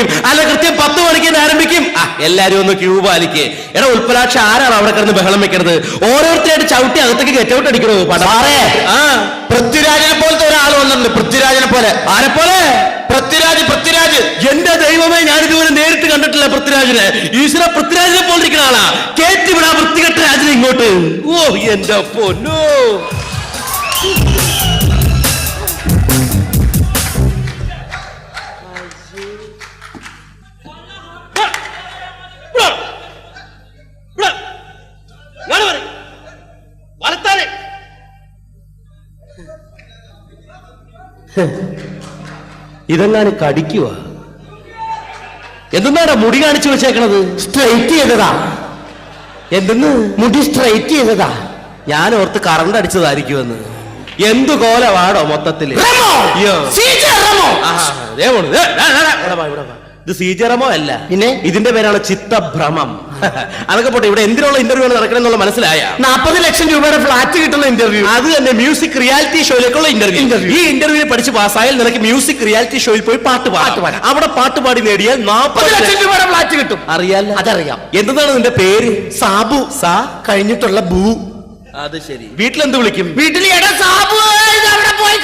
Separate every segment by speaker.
Speaker 1: അല്ല കൃത്യം പത്ത് മണിക്ക് തന്നെ ആരംഭിക്കും. ആ എല്ലാരും ഒന്ന് ക്യൂ പാലിക്കേ. എടാ ഉൽപ്പലാക്ഷ ആരാണ് അവിടെ കിടന്ന് ബഹളം വെക്കണത്? ഓരോരുത്തരായിട്ട് ചവിട്ടി അകത്തേക്ക് കെറ്റൗട്ട് അടിക്കണോ
Speaker 2: സാറേ.
Speaker 1: ആ.
Speaker 2: പൃഥ്വിരാജിനെ പോലത്തെ ഒരാൾ വന്നിട്ടുണ്ട്. പൃഥ്വിരാജിനെ പോലെ.
Speaker 1: ആരെ പോലെ?
Speaker 2: പൃഥ്വിരാജ് പൃഥ്വിരാജ്.
Speaker 1: എന്റെ ദൈവമേ ഞാൻ ഇതുവരെ നേരിട്ട് കണ്ടിട്ടില്ല പൃഥ്വിരാജിനെ. ഈശ്വര പൃഥ്വിരാജിനെ പോലിരിക്കുന്ന ആളാ. കേറ്റി വിടാ വൃത്തികെട്ട രാജിനെ ഇങ്ങോട്ട്. ഓ എന്റെ പൊന്നോ. ഇതെങ്ങാനും കടിക്കുക എന്തെന്നാടാ മുടി കാണിച്ചു വെച്ചേക്കണത്?
Speaker 2: സ്ട്രൈറ്റ് ചെയ്തതാ.
Speaker 1: എന്തെന്ന്?
Speaker 2: മുടി സ്ട്രൈറ്റ് ചെയ്തതാ.
Speaker 1: ഞാൻ ഓർത്ത് കറണ്ട് അടിച്ചതായിരിക്കുമെന്ന്. എന്തു കോലവാടോ മൊത്തത്തിൽ? ഇത് സീജറമോ അല്ല.
Speaker 2: പിന്നെ?
Speaker 1: ഇതിന്റെ പേരാണ് ചിത്തഭ്രമം. അതൊക്കെ പോട്ടെ ഇവിടെ എന്തിനുള്ള ഇന്റർവ്യൂ നടക്കണം എന്നുള്ള മനസ്സിലായ?
Speaker 2: നാപ്പത് ലക്ഷം രൂപയുടെ ഫ്ലാറ്റ് കിട്ടുന്ന ഇന്റർവ്യൂ
Speaker 1: അത് തന്നെ മ്യൂസിക് റിയാലിറ്റി ഷോയിലേക്കുള്ള ഇന്റർവ്യൂ. ഈ ഇന്റർവ്യൂ പഠിച്ച് പാസ്സായാൽ നിനക്ക് മ്യൂസിക് റിയാലിറ്റി ഷോയിൽ പോയി പാട്ട്
Speaker 2: പാട്ട്
Speaker 1: പാടാം. അവിടെ പാട്ട് പാടി നേടിയാൽ നാൽപ്പത്
Speaker 2: ലക്ഷം രൂപയുടെ ഫ്ലാറ്റ് കിട്ടും.
Speaker 1: അറിയാലോ?
Speaker 2: അതറിയാം.
Speaker 1: എന്താണ് നിന്റെ പേര്?
Speaker 2: സാബു.
Speaker 1: സാ?
Speaker 2: കഴിഞ്ഞിട്ടുള്ള ഭൂ
Speaker 1: അത് ശരി. വീട്ടിലെന്ത് വിളിക്കും?
Speaker 2: വീട്ടിൽ എടാ സാബു. പോയി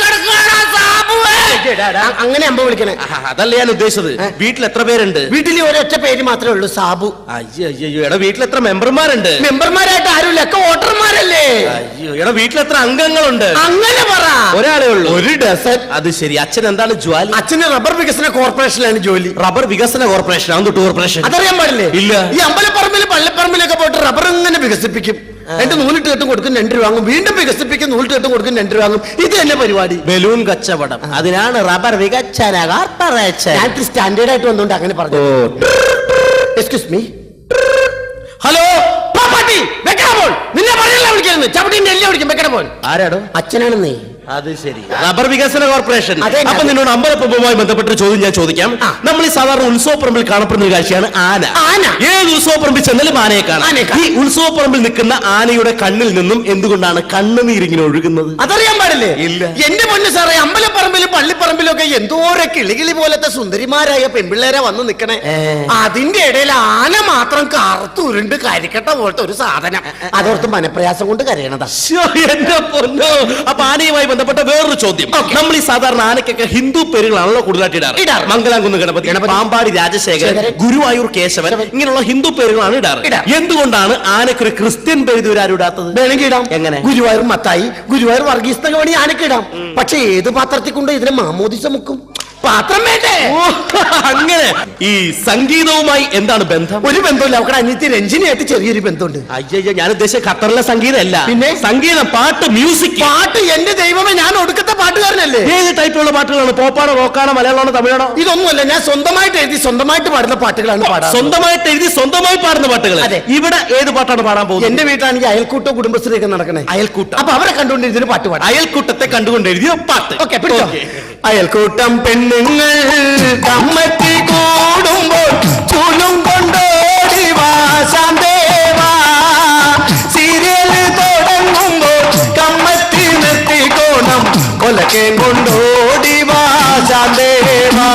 Speaker 2: അങ്ങനെ അമ്പ വിളിക്കണേ.
Speaker 1: അതല്ല ഞാൻ ഉദ്ദേശിച്ചത്. വീട്ടിൽ എത്ര പേരുണ്ട്?
Speaker 2: വീട്ടിൽ ഒരൊറ്റ പേര് മാത്രമേ ഉള്ളൂ സാബു.
Speaker 1: അയ്യോ അയ്യോ എടാ വീട്ടിൽ എത്ര മെമ്പർമാരുണ്ട്?
Speaker 2: മെമ്പർമാരായിട്ട് ആരുമില്ല ഒക്കെ വോട്ടർമാരല്ലേ?
Speaker 1: അയ്യോ എടാ വീട്ടിൽ എത്ര അംഗങ്ങളുണ്ട്?
Speaker 2: അങ്ങനെ പറ.
Speaker 1: ഒരാളെ ഉള്ളൂ.
Speaker 2: ഒരു ഡസൻ.
Speaker 1: അത് ശരി. അച്ഛൻ എന്താണ് ജോലി?
Speaker 2: അച്ഛന് റബ്ബർ വികസന കോർപ്പറേഷനിലാണ് ജോലി.
Speaker 1: റബ്ബർ വികസന കോർപ്പറേഷൻ അതൊട്ട് കോർപ്പറേഷൻ
Speaker 2: അതറിയാൻ പാടില്ലേ?
Speaker 1: ഇല്ല.
Speaker 2: ഈ അമ്പലപ്പറമ്പിൽ പള്ളിപ്പറമ്പിലൊക്കെ പോയിട്ട് റബ്ബർ ഇങ്ങനെ വികസിപ്പിക്കും. എന്റെ നൂലിട്ട് കെട്ടും കൊടുക്കും രണ്ട് രൂപ വാങ്ങും. വീണ്ടും വികസിപ്പിക്കും നൂലിട്ട് കെട്ടും കൊടുക്കും രണ്ട് രൂപ വാങ്ങും. ഇത് തന്നെ പരിപാടി.
Speaker 1: ബലൂൺ കച്ചവടം. അതിനാണ് റബ്ബർ
Speaker 2: ഞാൻ സ്റ്റാൻഡേർഡ് ആയിട്ട് വന്നുകൊണ്ട് അങ്ങനെ പറഞ്ഞു എക്സ്ക്യൂസ് മീ പറയല്ല വിളിക്കുന്നത് ചവിട്ടിന്റെ എല്ലാം വിളിക്കും പോൻ
Speaker 1: ആരാടോ?
Speaker 2: അച്ഛനാണ് നീ
Speaker 1: അത് ശരി. റബ്ബർ വികസന കോർപ്പറേഷൻ.
Speaker 2: അതെ,
Speaker 1: അപ്പൊ നിന്നോട് അമ്പലപ്പുമായി ബന്ധപ്പെട്ട ഒരു ചോദ്യം ഞാൻ ചോദിക്കാം.
Speaker 2: ആ.
Speaker 1: നമ്മൾ ഈ സാധാരണ ഉത്സവപ്പറമ്പിൽ കാണപ്പെടുന്ന ഒരു കാഴ്ചയാണ് ആന.
Speaker 2: ആന.
Speaker 1: ഏത് ഉത്സവപ്പറമ്പിൽ ചെന്നാലും ആനയെ കാണാം.
Speaker 2: ആനയെ
Speaker 1: ഈ. ഉത്സവപ്പറമ്പിൽ നിൽക്കുന്ന ആനയുടെ കണ്ണിൽ നിന്നും എന്തുകൊണ്ടാണ് കണ്ണുനീരിങ്ങനെ ഒഴുകുന്നത്?
Speaker 2: അതറിയാൻ പാടില്ലേ?
Speaker 1: ഇല്ല.
Speaker 2: എന്റെ പൊന്നു സാറേ അമ്പലപ്പറമ്പിലും പള്ളിപ്പറമ്പിലും ഒക്കെ എന്തോരെ കിളികിളി പോലത്തെ സുന്ദരിമാരായ പെൺപിള്ളേരെ വന്ന് നിക്കണേ.
Speaker 1: ഏ.
Speaker 2: അതിന്റെ ഇടയിൽ ആന മാത്രം കറുത്തുരുണ്ട് കരിക്കട്ട പോലത്തെ ഒരു സാധനം. അതോർത്ത് മനപ്രയാസം കൊണ്ട് കരയണതാ
Speaker 1: എന്റെ പൊന്നോ. അപ്പൊ ആനയുമായി ബന്ധപ്പെട്ട വേറൊരു ചോദ്യം. നമ്മൾ ഈ സാധാരണ ആനയ്ക്കൊക്കെ ഹിന്ദു പേരുകളാണല്ലോ കൂടുതലായിട്ട് ഇടാറ്.
Speaker 2: ഇടാറ്.
Speaker 1: മംഗലാംകുന്ന് ഗണപതി
Speaker 2: ഗണപതി.
Speaker 1: പാമ്പാടി രാജശേഖരൻ ഗുരുവായൂർ കേശവൻ ഇങ്ങനെയുള്ള ഹിന്ദു പേരുകളാണ് ഇടാറ്.
Speaker 2: എന്തുകൊണ്ടാണ്
Speaker 1: എന്തുകൊണ്ടാണ് ആനയ്ക്കൊരു ക്രിസ്ത്യൻ പേര് ഇതുവരെ ആരും ഇടാത്തത്?
Speaker 2: വേണമെങ്കിൽ ഇടാം.
Speaker 1: എങ്ങനെ?
Speaker 2: ഗുരുവായൂർ മത്തായി ഗുരുവായൂർ വർഗീസ് എന്നൊക്കെ വേണമെങ്കിൽ ആനക്ക് ഇടാം പക്ഷെ ഏത് പാത്രത്തിൽ കൊണ്ട് ഇതിനെ മാമോദിസ മുക്കും പാത്രം വേണ്ടേ?
Speaker 1: ഓ, അങ്ങനെ. ഈ സംഗീതവുമായി എന്താണ് ബന്ധം?
Speaker 2: ഒരു ബന്ധമില്ല അവക്കടെ അനിയത്തി രഞ്ജിനിയായിട്ട് ചെറിയൊരു ബന്ധമുണ്ട്
Speaker 1: അയ്യോ ഞാൻ ഉദ്ദേശിച്ച ഖത്തറിലെ സംഗീതമല്ല.
Speaker 2: പിന്നെ?
Speaker 1: സംഗീതം പാട്ട് മ്യൂസിക്.
Speaker 2: പാട്ട് എന്റെ ദൈവമേ ഞാൻ ഒടുക്കത്തെ പാട്ടുകാരനല്ലേ
Speaker 1: ഏത് ടൈപ്പിലുള്ള പാട്ടുകളാണ്? പോപ്പാണോ റോക്കാണോ മലയാളമാണോ തമിഴാണോ?
Speaker 2: ഇതൊന്നുമല്ല ഞാൻ സ്വന്തമായിട്ട് എഴുതി സ്വന്തമായിട്ട് പാടുന്ന പാട്ടുകളാണ് പാടാറ്
Speaker 1: സ്വന്തമായിട്ട് എഴുതി സ്വന്തമായി പാടുന്ന പാട്ടുകൾ.
Speaker 2: അതെ.
Speaker 1: ഇവിടെ ഏത് പാട്ടാണ് പാടാൻ പോകുന്നത്?
Speaker 2: എന്റെ വീട്ടിലാണെങ്കിൽ അയൽക്കൂട്ടോ കുടുംബശ്രീ ഒക്കെ നടക്കണേ.
Speaker 1: അയൽക്കൂട്ടം.
Speaker 2: അപ്പൊ അവരെ കണ്ടുകൊണ്ട് ഇതിന് പാട്ട് പാടാം.
Speaker 1: അയൽക്കൂട്ടത്തെ കണ്ടുകൊണ്ട് എഴുതിയ പാട്ട്.
Speaker 2: ഓക്കെ പിടിച്ചോ. അയൽക്കൂട്ടം പെണ്ണുങ്ങൾ കമ്മറ്റി കൂടുമ്പോൾ ചൂലും കൊലക്കെ കൊണ്ടോടി വാ ശാന്തേവാ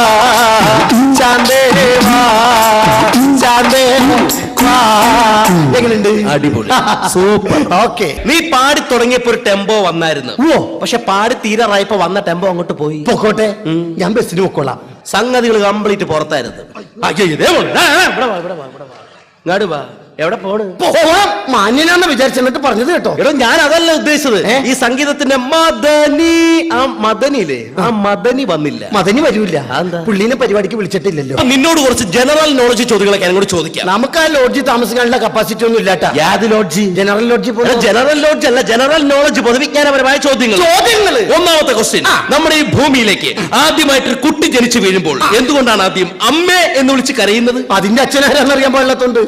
Speaker 2: ശാന്തേവാ എങ്ങനെയുണ്ട്
Speaker 1: അടിപൊളി. സൂപ്പർ.
Speaker 2: ഓക്കെ.
Speaker 1: നീ പാടി തുടങ്ങിയപ്പോ ഒരു ടെമ്പോ വന്നായിരുന്നു.
Speaker 2: ഓ.
Speaker 1: പക്ഷെ പാടി തീരാറായപ്പോ വന്ന ടെമ്പോ അങ്ങോട്ട് പോയി.
Speaker 2: പൊക്കോട്ടെ ഞാൻ ബസ്സിന് പൊക്കോളാം.
Speaker 1: സംഗതികൾ കംപ്ലീറ്റ് പുറത്തായിരുന്നു. ഇങ്ങോട്ട് വാ. എവിടെ പോണ്?
Speaker 2: പോവാം. മാന്യനാന്ന് വിചാരിച്ചിട്ട് പറഞ്ഞത് കേട്ടോ.
Speaker 1: എടോ ഞാൻ അതല്ല ഉദ്ദേശിച്ചത് ഈ സംഗീതത്തിന്റെ മദനി ആ മദനിയില്ലേ? ആ മദനി വന്നില്ല.
Speaker 2: മദനി വരൂല.
Speaker 1: അതെന്താ?
Speaker 2: പുള്ളീനെ പരിപാടിക്ക് വിളിച്ചിട്ടില്ലല്ലോ.
Speaker 1: നിന്നോട് കുറച്ച് ജനറൽ നോളജ് ചോദ്യങ്ങളൊക്കെ എന്നോട് ചോദിക്കാം.
Speaker 2: നമുക്ക് ആ ലോഡ്ജി താമസിക്കാനുള്ള കപ്പാസിറ്റി ഒന്നും ഇല്ലാട്ടാ
Speaker 1: യാത് ലോഡ്ജി?
Speaker 2: ജനറൽ ലോഡ്ജി
Speaker 1: ജനറൽ ലോഡ്ജ് അല്ല ജനറൽ നോളജ് പൊതുവിജ്ഞാനപരമായ ചോദ്യങ്ങൾ.
Speaker 2: ചോദ്യങ്ങൾ
Speaker 1: ഒന്നാമത്തെ ക്വസ്റ്റ്യൻ നമ്മുടെ ഈ ഭൂമിയിലേക്ക് ആദ്യമായിട്ട് ഒരു കുട്ടി ജനിച്ചു വീഴുമ്പോൾ എന്തുകൊണ്ടാണ് ആദ്യം അമ്മേ എന്ന് വിളിച്ച് കരയുന്നത്?
Speaker 2: അതിന്റെ അച്ഛനാരാന്നറിയാൻ പാടില്ലാത്തോണ്ട്.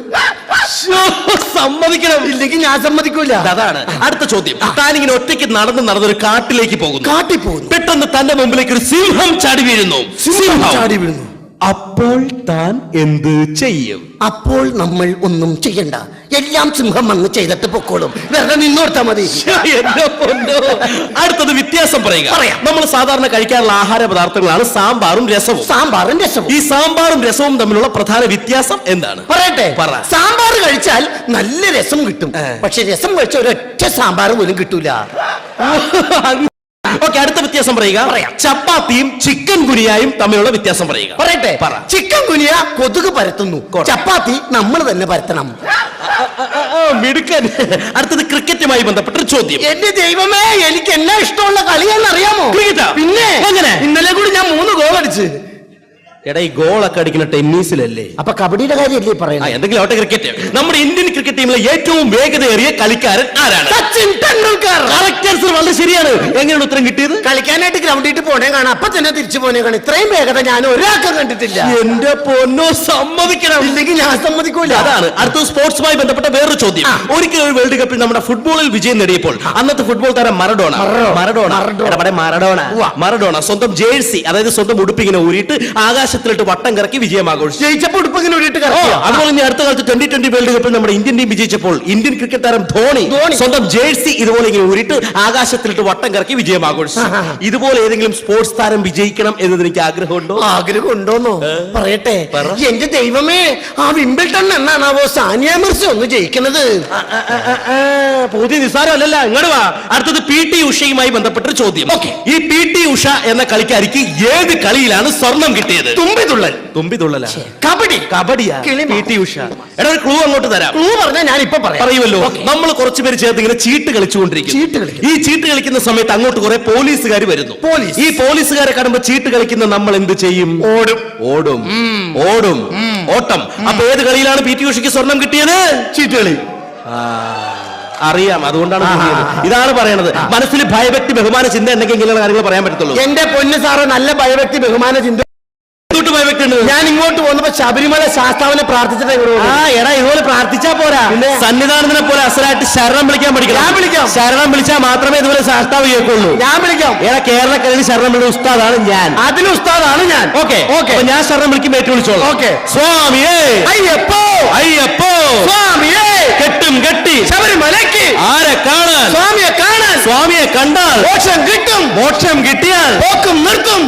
Speaker 1: സമ്മതിക്കണം.
Speaker 2: ഇല്ലെങ്കിൽ ഞാൻ സമ്മതിക്കൂല.
Speaker 1: അതാണ് അടുത്ത ചോദ്യം. താനിങ്ങനെ ഒറ്റയ്ക്ക് നടന്ന് നടന്നൊരു കാട്ടിലേക്ക് പോകുന്നു.
Speaker 2: കാട്ടിൽ പോകുന്നു.
Speaker 1: പെട്ടെന്ന് തന്റെ മുമ്പിലേക്ക് ഒരു സിംഹം ചാടി വീഴുന്നു.
Speaker 2: സിംഹം. ചാടി വീഴുന്നു.
Speaker 1: അപ്പോൾ താൻ എന്ത് ചെയ്യും?
Speaker 2: അപ്പോൾ നമ്മൾ ഒന്നും ചെയ്യണ്ട. എല്ലാം സിംഹം വന്ന് ചെയ്തിട്ട് പൊക്കോളും. വെറുതെ നിന്നോർത്താ മതി.
Speaker 1: എന്റെ പൊന്നോ. അടുത്തത് വ്യത്യാസം പറയുക.
Speaker 2: പറയാം.
Speaker 1: നമ്മൾ സാധാരണ കഴിക്കാറുള്ള ആഹാര പദാർത്ഥങ്ങളാണ് സാമ്പാറും രസവും.
Speaker 2: സാമ്പാറും രസവും.
Speaker 1: ഈ സാമ്പാറും രസവും തമ്മിലുള്ള പ്രധാന വ്യത്യാസം എന്താണ്?
Speaker 2: പറയട്ടെ.
Speaker 1: പറ.
Speaker 2: സാമ്പാർ കഴിച്ചാൽ നല്ല രസം കിട്ടും. പക്ഷെ രസം കഴിച്ച ഒരൊറ്റ സാമ്പാർ പോലും കിട്ടൂല.
Speaker 1: ഓക്കെ അടുത്ത വ്യത്യാസം പറയുക.
Speaker 2: പറയാം.
Speaker 1: ചപ്പാത്തിയും ചിക്കൻ ഗുനിയായും തമ്മിലുള്ള വ്യത്യാസം പറയുക.
Speaker 2: പറയട്ടെ.
Speaker 1: പറ.
Speaker 2: ചിക്കൻ കുനിയ കൊതുക് പരത്തുന്നു. ചപ്പാത്തി നമ്മൾ തന്നെ പരത്തണം.
Speaker 1: മിടുക്കൻ. അടുത്തത് ക്രിക്കറ്റുമായി ബന്ധപ്പെട്ട ചോദ്യം.
Speaker 2: എന്റെ ദൈവമേ എനിക്ക് എല്ലാം ഇഷ്ടമുള്ള കളിയാണെന്ന് അറിയാമോ?
Speaker 1: ക്രിക്കറ്റാ?
Speaker 2: പിന്നെ
Speaker 1: എങ്ങനെ?
Speaker 2: ഇന്നലെ കൂടി ഞാൻ മൂന്ന് ഗോൾ അടിച്ച്
Speaker 1: എടാ ഈ ഗോളൊക്കെ അടിക്കുന്ന ടെന്നീസിലല്ലേ?
Speaker 2: അപ്പൊ കബഡിയുടെ കാര്യമല്ലേ
Speaker 1: ആ
Speaker 2: പറയുന്നത്?
Speaker 1: എന്തെങ്കിലും ആവട്ടെ ക്രിക്കറ്റ് നമ്മുടെ ഇന്ത്യൻ ക്രിക്കറ്റ് ടീമിലെ ഏറ്റവും വേഗതയേറിയ കളിക്കാരൻ ആരാണ്?
Speaker 2: സച്ചിൻ ടെണ്ടുൽക്കർ.
Speaker 1: Correct answer വളരെ ശരിയാണ്. എങ്ങനെയാണ് ഉത്തരം കിട്ടിയത്?
Speaker 2: കളിക്കാനായിട്ട് ഗ്രൗണ്ടിട്ട് പോണേ കാണാം. അപ്പൊ തന്നെ തിരിച്ചു പോണേ കാണാം. ഇത്രയും വേഗത ഞാൻ ഒരാൾക്കും കണ്ടിട്ടില്ല.
Speaker 1: എന്റെ പൊന്നോ സമ്മതിക്കണം.
Speaker 2: ഇല്ലെങ്കിൽ ഞാൻ സമ്മതിക്കൂല.
Speaker 1: അതാണ്. അടുത്ത സ്പോർട്സുമായി ബന്ധപ്പെട്ട വേറൊരു ചോദ്യം. ഒരിക്കൽ ഒരു വേൾഡ് കപ്പിൽ നമ്മുടെ ഫുട്ബോളിൽ വിജയം നേടിയപ്പോൾ അന്നത്തെ ഫുട്ബോൾ താരം മറഡോണ.
Speaker 2: മറഡോ-
Speaker 1: മറഡോണ.
Speaker 2: മറഡോണ.
Speaker 1: എടാ, ഇവിടെ മറഡോണ.
Speaker 2: ഉവ്വ.
Speaker 1: മറഡോണ. സ്വന്തം ജേഴ്സി അതായത് സ്വന്തം ഉടുപ്പ് ഇങ്ങനെ ഊരിയിട്ട് ആകാശത്തിലിട്ട് വട്ടം കറക്കി വിജയം ആഘോഷിച്ചു
Speaker 2: ജയിച്ചപ്പോ ഉടുപ്പിങ്ങനെ ഊരിയിട്ട്
Speaker 1: അതുപോലെ ഇനി അടുത്ത കാലത്ത് ട്വന്റി ട്വന്റി വേൾഡ് കപ്പിൽ നമ്മുടെ ഇന്ത്യൻ ടീം വിജയിച്ചപ്പോൾ ഇന്ത്യൻ ക്രിക്കറ്റ് താരം ധോണി. സ്വന്തം ജേഴ്സി ഇതുപോലെ ഇങ്ങനെ ഉരുട്ട് ആകാശത്തിലിട്ട് വട്ടം കറക്കി വിജയം ആഘോഷിച്ചു ഇതുപോലെ ഏതെങ്കിലും സ്പോർട്സ് താരം വിജയിക്കണം എന്നതിന് എനിക്ക് ആഗ്രഹമുണ്ടോ?
Speaker 2: ആഗ്രഹമുണ്ടോന്നോ? പറയട്ടെ.
Speaker 1: പറ.
Speaker 2: എന്റെ ദൈവമേ ആ വിംബിൾട്ടൺ എന്നാണാവോ സാനിയ മിർസ ഒന്ന് ജയിക്കണത്?
Speaker 1: പുതിയ നിസ്സാരമല്ലല്ല ഇങ്ങോട്ട് വാ. അടുത്തത് പി ടി ഉഷയുമായി ബന്ധപ്പെട്ടൊരു ചോദ്യം. ഈ പി ടി ഉഷ എന്ന കളിക്കാരിക്ക് ഏത് കളിയിലാണ് സ്വർണം കിട്ടിയത്?
Speaker 2: തുമ്പിതുള്ളൽ.
Speaker 1: തുമ്പിതുള്ളല.
Speaker 2: കബഡി.
Speaker 1: കബഡിയാ.
Speaker 2: കിളിമാ.
Speaker 1: P T Usha. എടാ ഒരു ക്ലൂ അങ്ങോട്ട് തരാം.
Speaker 2: ക്ലൂ പറഞ്ഞാൽ ഞാൻ ഇപ്പൊ പറയാം.
Speaker 1: പറയുമല്ലോ. നമ്മൾ കുറച്ചു പേര് ചേർത്ത് ഇങ്ങനെ ചീട്ട് കളിച്ചുകൊണ്ടിരിക്കും.
Speaker 2: ചീട്ട് കളിക്കും.
Speaker 1: ഈ ചീട്ട് കളിക്കുന്ന സമയത്ത് അങ്ങോട്ട് കുറെ പോലീസുകാർ വരുന്നു.
Speaker 2: പോലീസ്.
Speaker 1: ഈ പോലീസുകാരെ കാണുമ്പോ ചീട്ട് കളിക്കുന്ന നമ്മൾ എന്ത് ചെയ്യും?
Speaker 2: ഓടും.
Speaker 1: ഓടും. ഓടും. ഓട്ടം. അപ്പൊ ഏത് കളിയിലാണ് പി ടി ഉഷയ്ക്ക് സ്വർണം കിട്ടിയത്?
Speaker 2: ചീട്ടുകളി
Speaker 1: അറിയാം. അതുകൊണ്ടാണ്
Speaker 2: ആ. ആ, ആ.
Speaker 1: ഇതാണ് പറയണത്. മനസ്സിൽ ഭയഭക്തി ബഹുമാന ചിന്ത ഉണ്ടെങ്കിൽ ഇങ്ങനെയുള്ള കാര്യങ്ങൾ പറയാൻ പറ്റത്തുള്ളൂ.
Speaker 2: എന്റെ പൊന്ന് സാറ് നല്ല ഭയഭക്തി ബഹുമാന ചിന്ത
Speaker 1: എന്തുകൊണ്ട്
Speaker 2: ഞാൻ ഇങ്ങോട്ട് വന്നപ്പോ ശബരിമല ശാസ്താവിനെ പ്രാർത്ഥിച്ചിട്ട്
Speaker 1: ആ എടാ ഇതുപോലെ പ്രാർത്ഥിച്ചാ പോരാ? സന്നിധാനത്തിനെ പോലെ അസലായിട്ട് ശരണം വിളിക്കാൻ പഠിക്കണം.
Speaker 2: ഞാൻ വിളിക്കാം.
Speaker 1: ശരണം വിളിച്ചാൽ മാത്രമേ ഇതുപോലെ ശാസ്താവ് കേൾക്കുള്ളൂ.
Speaker 2: ഞാൻ വിളിക്കാം.
Speaker 1: എടാ കേരളക്കരയിൽ ശരണം വിളി ഉസ്താദാണ് ഞാൻ.
Speaker 2: അതിന് ഉസ്താദാണ് ഞാൻ.
Speaker 1: Okay
Speaker 2: okay.
Speaker 1: ഞാൻ ശരണം വിളിക്കും ഏറ്റു വിളിച്ചോളൂ.
Speaker 2: ഓക്കെ.
Speaker 1: സ്വാമിയേ.
Speaker 2: അയ്യപ്പോ.
Speaker 1: അയ്യപ്പോ.
Speaker 2: സ്വാമിയേ.
Speaker 1: കെട്ടും കെട്ടി.
Speaker 2: ശബരിമലയ്ക്ക്.
Speaker 1: ആരെ കാണാൻ?
Speaker 2: സ്വാമിയെ കാണാൻ.
Speaker 1: സ്വാമിയെ കണ്ടാൽ
Speaker 2: മോക്ഷം കിട്ടും.
Speaker 1: മോക്ഷം കിട്ടിയാൽ
Speaker 2: പോക്കും നിർത്തും.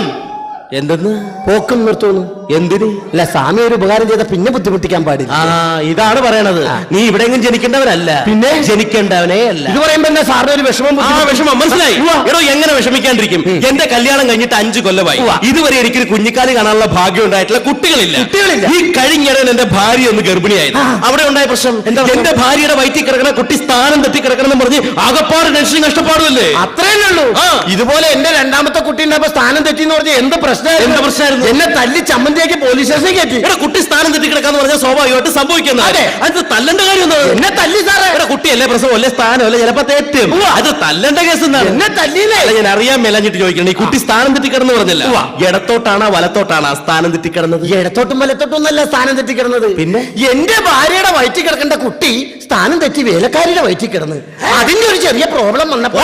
Speaker 1: എന്തെന്ന്?
Speaker 2: പോക്കും നിർത്തുന്നു.
Speaker 1: എന്തിന്?
Speaker 2: അല്ല സ്വാമി ഒരു ഉപകാരം ചെയ്ത പിന്നെ ബുദ്ധിമുട്ടിക്കാൻ പാടില്ല.
Speaker 1: ആ ഇതാണ് പറയണത്. നീ ഇവിടെയെങ്കിലും ജനിക്കേണ്ടവനല്ല.
Speaker 2: പിന്നെ?
Speaker 1: ജനിക്കേണ്ടവനേ അല്ല.
Speaker 2: ഇത് പറയുമ്പോ എന്താ സാറിന് ഒരു വിഷമം
Speaker 1: ആ
Speaker 2: ബുദ്ധിമുട്ട്?
Speaker 1: വിഷമം. മനസ്സിലായി?
Speaker 2: ഉവ്വ.
Speaker 1: എടോ എങ്ങനെ വിഷമിക്കാണ്ടിരിക്കും? എന്റെ കല്യാണം കഴിഞ്ഞിട്ട് അഞ്ചു കൊല്ലമായി.
Speaker 2: ഉവ്വ.
Speaker 1: ഇതുവരെ എനിക്കൊരു കുഞ്ഞിക്കാലി കാണാനുള്ള ഭാഗ്യം ഉണ്ടായിട്ടുള്ള കുട്ടികളില്ല.
Speaker 2: കുട്ടികളില്ല.
Speaker 1: ഈ കഴിഞ്ഞിടയിൽ എന്റെ ഭാര്യ ഒന്ന് ഗർഭിണിയായത് അവിടെ ഉണ്ടായ പ്രശ്നം?
Speaker 2: എന്താ പ്രശ്നം?
Speaker 1: എന്റെ ഭാര്യയുടെ വയറ്റി കിടക്കണ കുട്ടി സ്ഥാനം തെറ്റി കിടക്കണം എന്ന് പറഞ്ഞ് ആകപ്പാട് ടെൻഷനും കഷ്ടപ്പാടുമല്ലേ
Speaker 2: അത്രേ ഉള്ളൂ.
Speaker 1: ആ.
Speaker 2: ഇതുപോലെ എന്റെ രണ്ടാമത്തെ കുട്ടി ഉണ്ടായപ്പോ സ്ഥാനം തെറ്റി എന്ന് പറഞ്ഞ എന്ത് പ്രശ്നമായിരുന്നു.
Speaker 1: എന്ത് പ്രശ്നമായിരുന്നു?
Speaker 2: എന്നെ തല്ലി ചമ്മന്തിയാക്കി പോലീസ് സ്റ്റേഷനിൽ കയറ്റി.
Speaker 1: എടാ കുട്ടി സ്ഥാനം തെറ്റി കിടക്കാന്ന് പറഞ്ഞാൽ സ്വാഭാവികമായിട്ട് സംഭവിക്കുന്നത്.
Speaker 2: അതെ.
Speaker 1: അത് തല്ലണ്ട കാര്യം എന്താണ്?
Speaker 2: എന്നെ തല്ലി സാറേ.
Speaker 1: എടാ കുട്ടിയല്ലേ പ്രശ്നം? അല്ലേ സ്ഥാനം അല്ലേ ചിലപ്പോ തെറ്റും.
Speaker 2: ഉവ്വ.
Speaker 1: അത് തല്ലണ്ട കേസ് എന്താണ്
Speaker 2: എന്നെ തല്ലിയില്ലേ?
Speaker 1: അല്ല ഞാൻ അറിയാൻ മേലഞ്ഞിട്ട് ചോദിക്കണം ഈ കുട്ടി സ്ഥാനം തെറ്റിക്കിടന്ന് പറഞ്ഞല്ല.
Speaker 2: ഉവ്വ.
Speaker 1: ഇടത്തോട്ടാണോ വലത്തോട്ടാണോ സ്ഥാനം തെറ്റി കിടന്നത്
Speaker 2: ഇടത്തോട്ടും വലത്തോട്ടും ഒന്നല്ല സ്ഥാനം തെറ്റി കിടന്നത്
Speaker 1: പിന്നെ?
Speaker 2: എന്റെ ഭാര്യയുടെ വയറ്റിൽ കിടക്കേണ്ട കുട്ടി സ്ഥാനം തെറ്റി വേലക്കാരിയുടെ വയറ്റിൽ കിടന്ന്. അതിന്റെ ഒരു ചെറിയ പ്രോബ്ലം വന്നപ്പോ